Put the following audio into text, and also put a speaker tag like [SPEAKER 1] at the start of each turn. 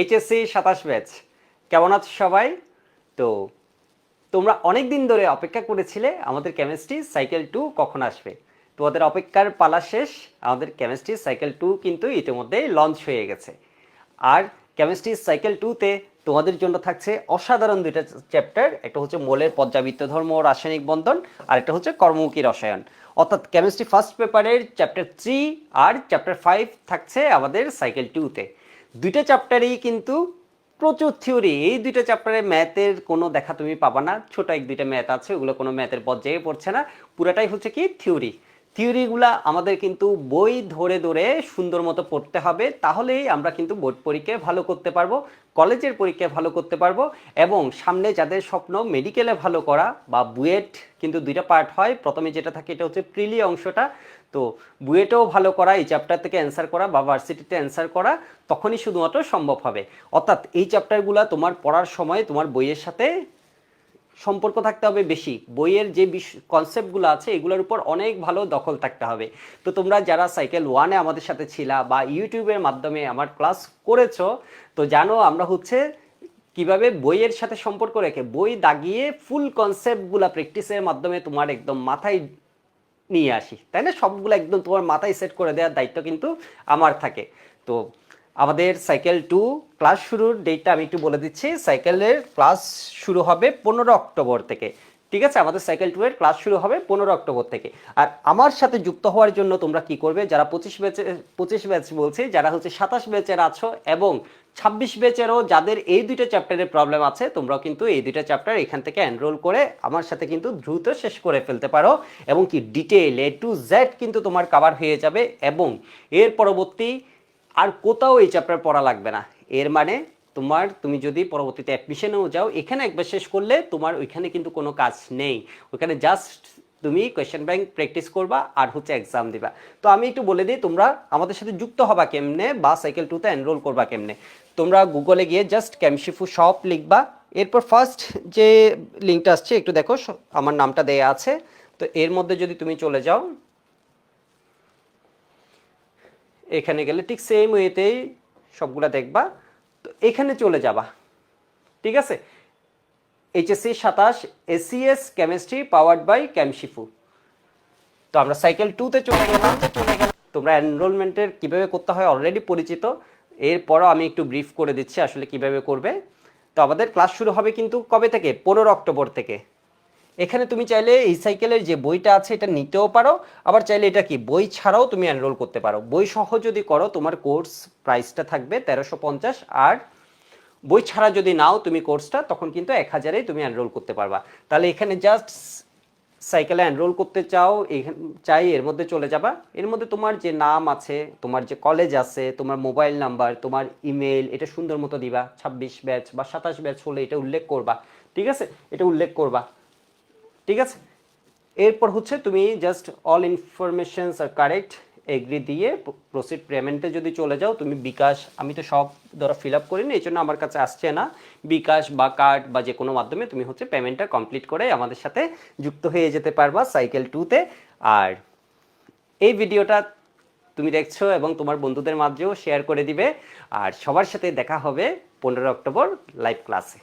[SPEAKER 1] HSC সাতাশ batch কেমন আছো সবাই? তো তোমরা অনেক দিন ধরে অপেক্ষা করেছিলে আমাদের কেমিস্ট্রি সাইকেল টু কখন আসবে। তোমাদের অপেক্ষার পালা শেষ, আমাদের কেমিস্ট্রি সাইকেল টু কিন্তু ইতিমধ্যেই লঞ্চ হয়ে গেছে। আর কেমিস্ট্রি সাইকেল টুতে তোমাদের জন্য থাকছে অসাধারণ দুইটা চ্যাপ্টার একটা হচ্ছে মোলের পর্যাবৃত্ত ধর্ম রাসায়নিক বন্ধন, আর একটা হচ্ছে কর্মমুখী রসায়ন। অর্থাৎ কেমিস্ট্রি ফার্স্ট পেপারের চ্যাপ্টার থ্রি আর চ্যাপ্টার ফাইভ থাকছে আমাদের সাইকেল টুতে দুইটা চ্যাপ্টারেই কিন্তু প্রচুর থিওরি এই দুইটা চ্যাপ্টারে ম্যাথের কোনো দেখা তুমি পাবা না। ছোট এক দুইটা ম্যাথ আছে, ওগুলো কোনো ম্যাথের পর্যায়ে পড়ছে না। পুরাটাই হচ্ছে কি থিওরি থিওরিগুলা আমাদের কিন্তু বই ধরে ধরে সুন্দর মতো পড়তে হবে, তাহলেই আমরা কিন্তু বোর্ড পরীক্ষায় ভালো করতে পারব, কলেজের পরীক্ষায় ভালো করতে পারব এবং সামনে যাদের স্বপ্ন মেডিকেলে ভালো করা বা বুয়েট কিন্তু দুইটা পার্ট হয়। প্রথমে যেটা থাকে, এটা হচ্ছে প্রিলি অংশটা। তো বুয়েটেও ভালো করা, এই চ্যাপ্টার থেকে অ্যান্সার করা বা ভার্সিটিতে অ্যান্সার করা তখনই শুধুমাত্র সম্ভব হবে। অর্থাৎ এই চ্যাপ্টারগুলো তোমার পড়ার সময় তোমার বইয়ের সাথে সম্পর্ক থাকতে হবে বেশি। বইয়ের যে কনসেপ্টগুলো আছে, এগুলোর উপর অনেক ভালো দখল থাকতে হবে। তো তোমরা যারা সাইকেল ওয়ানে আমাদের সাথে ছিলা বা ইউটিউবের মাধ্যমে আমার ক্লাস করেছ, তো জানো আমরা হচ্ছে কীভাবে বইয়ের সাথে সম্পর্ক রেখে, বই দাগিয়ে ফুল কনসেপ্টগুলো প্র্যাকটিসের মাধ্যমে তোমার একদম মাথায় নিয়ে আসি। তাই না? সবগুলো একদম তোমার মাথায় সেট করে দেওয়ার দায়িত্ব কিন্তু আমার থাকে। তো আমাদের সাইকেল টু ক্লাস শুরুর ডেটটা আমি একটু বলে দিচ্ছি। সাইকেলের ক্লাস শুরু হবে পনেরো অক্টোবর থেকে। ঠিক আছে? আমাদের সাইকেল টু এর ক্লাস শুরু হবে পনেরো অক্টোবর থেকে। আর আমার সাথে যুক্ত হওয়ার জন্য তোমরা কি করবে? যারা পঁচিশ ব্যাচে পঁচিশ ব্যাচ বলছি, যারা হচ্ছে সাতাশ ব্যাচের আছো এবং ছাব্বিশ ব্যাচেরও যাদের এই দুইটা চ্যাপ্টারের প্রবলেম আছে, তোমরাও কিন্তু এই দুইটা চ্যাপ্টার এখান থেকে এনরোল করে আমার সাথে কিন্তু দ্রুত শেষ করে ফেলতে পারো এবং কি ডিটেল এ টু জেড কিন্তু তোমার কাভার হয়ে যাবে এবং এর পরবর্তী আর কোথাও এই চ্যাপ্টার পড়া লাগবে না। এর মানে তোমার, তুমি যদি পরবর্তীতে অ্যাডমিশনেও যাও, এখানে একবার শেষ করলে তোমার ওইখানে কিন্তু কোনো কাজ নেই। ওইখানে জাস্ট তুমি কোয়েশ্চেন ব্যাংক প্র্যাকটিস করবা আর হচ্ছে এক্সাম দিবা। তো আমি একটু বলে দিই, তোমরা আমাদের সাথে যুক্ত হবা কেমনে বা সাইকেল টুতে এনরোল করবা কেমনে। তোমরা গুগলে গিয়ে জাস্ট ক্যামশিফু শপ লিখবা। এরপর ফার্স্ট যে লিঙ্কটা আসছে, একটু দেখো আমার নামটা দেয়া আছে। তো এর মধ্যে যদি তুমি চলে যাও, এখানে গেলে ঠিক সেম ওয়েতেই সবগুলা দেখবা। তো এখানে চলে যাবা। ঠিক আছে? এইচএসসি সাতাশ এসিএস কেমিস্ট্রি পাওয়ার্ড বাই ক্যামশিফু তো আমরা সাইকেল টুতে চলে গেলাম চলে গেলাম। তোমরা এনরোলমেন্টের কীভাবে করতে হয় অলরেডি পরিচিত। এরপরও আমি একটু ব্রিফ করে দিচ্ছি আসলে কীভাবে করবে। তো আমাদের ক্লাস শুরু হবে কিন্তু কবে থেকে? পনেরো অক্টোবর থেকে। এখানে তুমি চাইলে এই সাইকেলের যে বইটা আছে এটা নিতেও পারো, আবার চাইলে এটা কি বই ছাড়াও তুমি এনরোল করতে পারো। বই সহ যদি করো, তোমার কোর্স প্রাইসটা থাকবে তেরোশো পঞ্চাশ, আর বই ছাড়া যদি নাও তুমি কোর্সটা তখন কিন্তু এক হাজারেই তুমি এনরোল করতে পারবা। তাহলে এখানে জাস্ট সাইকেলে এনরোল করতে চাও, এখান, চাই এর মধ্যে চলে যাবা। এর মধ্যে তোমার যে নাম আছে, তোমার যে কলেজ আছে, তোমার মোবাইল নাম্বার তোমার ইমেল এটা সুন্দর মতো দিবা। ছাব্বিশ ব্যাচ বা সাতাশ ব্যাচ হলে এটা উল্লেখ করবা। ঠিক আছে? এটা উল্লেখ করবা। ঠিক আছে? এরপর হচ্ছে তুমি জাস্ট অল ইনফরমেশনস আর কারেক্ট এগ্রি দিয়ে প্রসিড পেমেন্টে যদি চলে যাও, তুমি বিকাশ, আমি তো সব ধরো ফিল আপ করিনি, এই জন্য আমার কাছে আসছে না। বিকাশ বা কার্ড বা যে কোনো মাধ্যমে তুমি হচ্ছে পেমেন্টটা কমপ্লিট করে আমাদের সাথে যুক্ত হয়ে যেতে পারবা সাইকেল টুতে আর এই ভিডিওটা তুমি দেখছ এবং তোমার বন্ধুদের মাঝেও শেয়ার করে দিবে। আর সবার সাথে দেখা হবে পনেরো অক্টোবর লাইভ ক্লাসে